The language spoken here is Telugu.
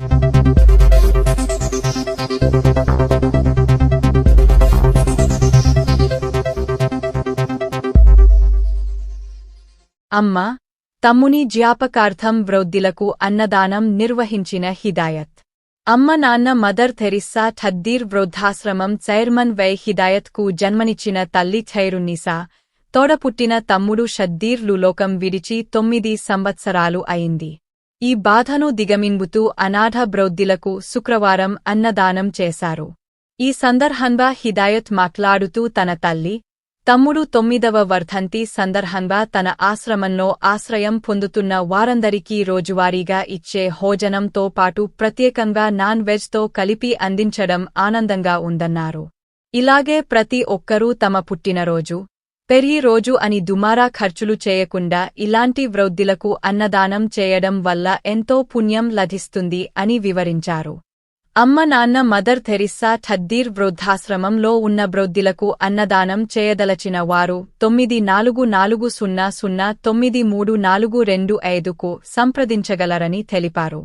అమ్మ తమ్ముని జ్ఞాపకార్థం వృద్ధులకు అన్నదానం నిర్వహించిన హిదాయత్. అమ్మ నాన్న మదర్ థెరిస్సా ఠద్దీర్ వృద్ధాశ్రమం చైర్మన్ వై హిదాయత్కు జన్మనిచ్చిన తల్లి ఖైరున్నీసా తోడపుట్టిన తమ్ముడు షద్దీర్ లులోకం విడిచి తొమ్మిది సంవత్సరాలు అయింది. ఈ బాధను దిగమింగుతూ అనాథ బ్రౌద్దిలకు శుక్రవారం అన్నదానం చేశారు. ఈ సందర్భంగా హిదాయత్ మాట్లాడుతూ తన తల్లి తమ్ముడు తొమ్మిదవ వర్ధంతి సందర్భంగా తన ఆశ్రమంలో ఆశ్రయం పొందుతున్న వారందరికీ రోజువారీగా ఇచ్చే భోజనంతో పాటు ప్రత్యేకంగా నాన్ వెజ్తో కలిపి అందించడం ఆనందంగా ఉందన్నారు. ఇలాగే ప్రతి ఒక్కరూ తమ పుట్టినరోజు పెరి రోజు అని దుమారా ఖర్చులు చేయకుండా ఇలాంటి వృద్ధులకు అన్నదానం చేయడం వల్ల ఎంతో పుణ్యం లభిస్తుంది అని వివరించారు. అమ్మ నాన్న మదర్ థెరిస్సా ఠద్దీర్ వృద్ధాశ్రమంలో ఉన్న వృద్ధులకు అన్నదానం చేయదలచిన వారు తొమ్మిది నాలుగు నాలుగు సున్నా సున్నా తొమ్మిది మూడు నాలుగు రెండు ఐదుకు సంప్రదించగలరని తెలిపారు.